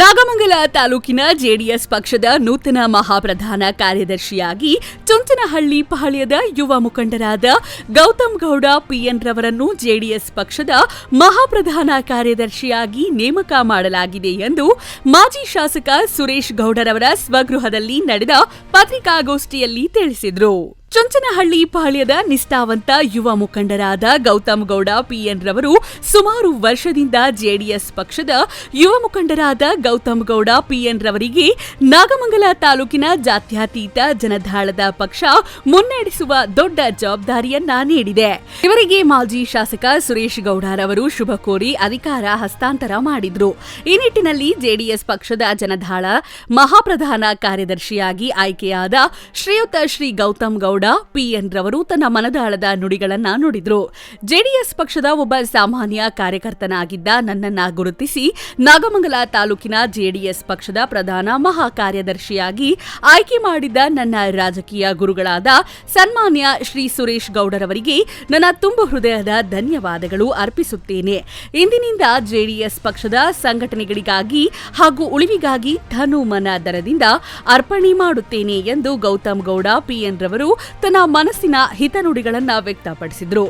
ನಾಗಮಂಗಲ ತಾಲೂಕಿನ ಜೆಡಿಎಸ್ ಪಕ್ಷದ ನೂತನ ಮಹಾಪ್ರಧಾನ ಕಾರ್ಯದರ್ಶಿಯಾಗಿ ಚುಂಚನಹಳ್ಳಿ ಪಾಳ್ಯದ ಯುವ ಮುಖಂಡರಾದ ಗೌತಮ್ ಗೌಡ ಪಿಎನ್ ರವರನ್ನು ಜೆಡಿಎಸ್ ಪಕ್ಷದ ಮಹಾಪ್ರಧಾನ ಕಾರ್ಯದರ್ಶಿಯಾಗಿ ನೇಮಕ ಮಾಡಲಾಗಿದೆ ಎಂದು ಮಾಜಿ ಶಾಸಕ ಸುರೇಶ್ ಗೌಡರವರ ಸ್ವಗೃಹದಲ್ಲಿ ನಡೆದ ಪತ್ರಿಕಾಗೋಷ್ಠಿಯಲ್ಲಿ ತಿಳಿಸಿದರು. ಚುಂಚನಹಳ್ಳಿ ಪಾಳ್ಯದ ನಿಷ್ಠಾವಂತ ಯುವ ಮುಖಂಡರಾದ ಗೌತಮ್ ಗೌಡ ಪಿಎನ್ ರವರು ಸುಮಾರು ವರ್ಷದಿಂದ ಜೆಡಿಎಸ್ ಪಕ್ಷದ ಯುವ ಮುಖಂಡರಾದ ಗೌತಮ್ ಗೌಡ ಪಿಎನ್ ರವರಿಗೆ ನಾಗಮಂಗಲ ತಾಲೂಕಿನ ಜಾತ್ಯತೀತ ಜನಧಾಳದ ಪಕ್ಷ ಮುನ್ನಡೆಸುವ ದೊಡ್ಡ ಜವಾಬ್ದಾರಿಯನ್ನ ನೀಡಿದೆ. ಇವರಿಗೆ ಮಾಜಿ ಶಾಸಕ ಸುರೇಶ್ ಗೌಡರವರು ಶುಭ ಕೋರಿ ಅಧಿಕಾರ ಹಸ್ತಾಂತರ ಮಾಡಿದ್ರು. ಈ ನಿಟ್ಟಿನಲ್ಲಿ ಜೆಡಿಎಸ್ ಪಕ್ಷದ ಜನಧಾಳ ಮಹಾಪ್ರಧಾನ ಕಾರ್ಯದರ್ಶಿಯಾಗಿ ಆಯ್ಕೆಯಾದ ಶ್ರೀಯುತ ಶ್ರೀ ಗೌತಮ್ ಗೌಡ ಪಿಎನ್ ರವರು ತನ್ನ ಮನದಾಳದ ನುಡಿಗಳನ್ನ ನುಡಿದ್ರು. ಜೆಡಿಎಸ್ ಪಕ್ಷದ ಒಬ್ಬ ಸಾಮಾನ್ಯ ಕಾರ್ಯಕರ್ತನಾಗಿದ್ದ ನನ್ನನ್ನ ಗುರುತಿಸಿ ನಾಗಮಂಗಲ ತಾಲೂಕಿನ ಜೆಡಿಎಸ್ ಪಕ್ಷದ ಪ್ರಧಾನ ಮಹಾ ಕಾರ್ಯದರ್ಶಿಯಾಗಿ ಆಯ್ಕೆ ಮಾಡಿದ್ದ ನನ್ನ ರಾಜಕೀಯ ಗುರುಗಳಾದ ಸನ್ಮಾನ್ಯ ಶ್ರೀ ಸುರೇಶ್ ಗೌಡರವರಿಗೆ ನನ್ನ ತುಂಬು ಹೃದಯದ ಧನ್ಯವಾದಗಳು ಅರ್ಪಿಸುತ್ತೇನೆ. ಇಂದಿನಿಂದ ಜೆಡಿಎಸ್ ಪಕ್ಷದ ಸಂಘಟನೆಗಳಿಗಾಗಿ ಹಾಗೂ ಉಳಿವಿಗಾಗಿ ಧನು ಮನ ದರದಿಂದ ಅರ್ಪಣೆ ಮಾಡುತ್ತೇನೆ ಎಂದು ಗೌತಮ್ ಗೌಡ ಪಿಎನ್ ರವರು ತನ್ನ ಮನಸ್ಸಿನ ಹಿತನುಡಿಗಳನ್ನ ವ್ಯಕ್ತಪಡಿಸಿದ್ರು.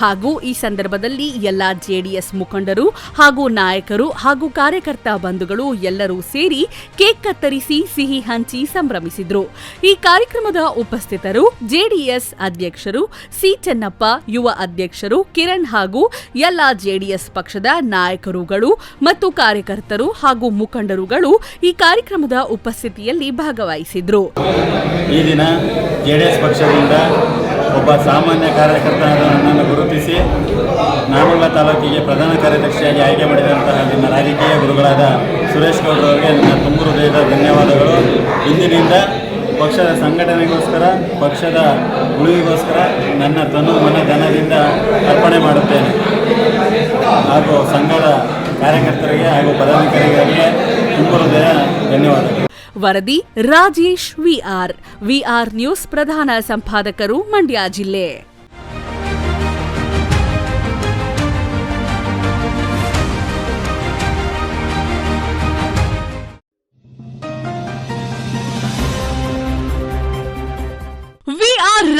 ಹಾಗೂ ಈ ಸಂದರ್ಭದಲ್ಲಿ ಎಲ್ಲ ಜೆಡಿಎಸ್ ಮುಖಂಡರು ಹಾಗೂ ನಾಯಕರು ಹಾಗೂ ಕಾರ್ಯಕರ್ತ ಬಂಧುಗಳು ಎಲ್ಲರೂ ಸೇರಿ ಕೇಕ್ ಕತ್ತರಿಸಿ ಸಿಹಿ ಹಂಚಿ ಸಂಭ್ರಮಿಸಿದ್ರು. ಈ ಕಾರ್ಯಕ್ರಮದ ಉಪಸ್ಥಿತರು ಜೆಡಿಎಸ್ ಅಧ್ಯಕ್ಷರು ಸಿ ಚೆನ್ನಪ್ಪ, ಯುವ ಅಧ್ಯಕ್ಷರು ಕಿರಣ್ ಹಾಗೂ ಎಲ್ಲ ಜೆಡಿಎಸ್ ಪಕ್ಷದ ನಾಯಕರುಗಳು ಮತ್ತು ಕಾರ್ಯಕರ್ತರು ಹಾಗೂ ಮುಖಂಡರುಗಳು ಈ ಕಾರ್ಯಕ್ರಮದ ಉಪಸ್ಥಿತಿಯಲ್ಲಿ ಭಾಗವಹಿಸಿದ್ರು. ಈ ದಿನ ಜೆಡಿಎಸ್ ಡಿ ಎಸ್ ಒಬ್ಬ ಸಾಮಾನ್ಯ ಕಾರ್ಯಕರ್ತ ನನ್ನನ್ನು ಗುರುತಿಸಿ ನಾಮಂಗಲ ತಾಲೂಕಿಗೆ ಪ್ರಧಾನ ಕಾರ್ಯದರ್ಶಿಯಾಗಿ ಆಯ್ಕೆ ಮಾಡಿದಂತಹ ನನ್ನ ರಾಜಕೀಯ ಗುರುಗಳಾದ ಸುರೇಶ್ ಗೌಡರವರಿಗೆ ನನ್ನ ತುಂಬು ಹೃದಯದ ಧನ್ಯವಾದಗಳು. ಇಂದಿನಿಂದ ಪಕ್ಷದ ಸಂಘಟನೆಗೋಸ್ಕರ, ಪಕ್ಷದ ಉಳಿವಿಗೋಸ್ಕರ ನನ್ನ ತನು ಮನ ಧನದಿಂದ ಅರ್ಪಣೆ ಮಾಡುತ್ತೇನೆ. ಹಾಗೂ ಸಂಘದ ಕಾರ್ಯಕರ್ತರಿಗೆ ಹಾಗೂ ಪದಾಧಿಕಾರಿಗಳಿಗೆ ತುಂಬ ಹೃದಯ ಧನ್ಯವಾದಗಳು. ವರದಿ ರಾಜೇಶ್ ವಿಆರ್ ವಿಆರ್ ನ್ಯೂಸ್ ಪ್ರಧಾನ ಸಂಪಾದಕರು ಮಂಡ್ಯ ಜಿಲ್ಲೆ.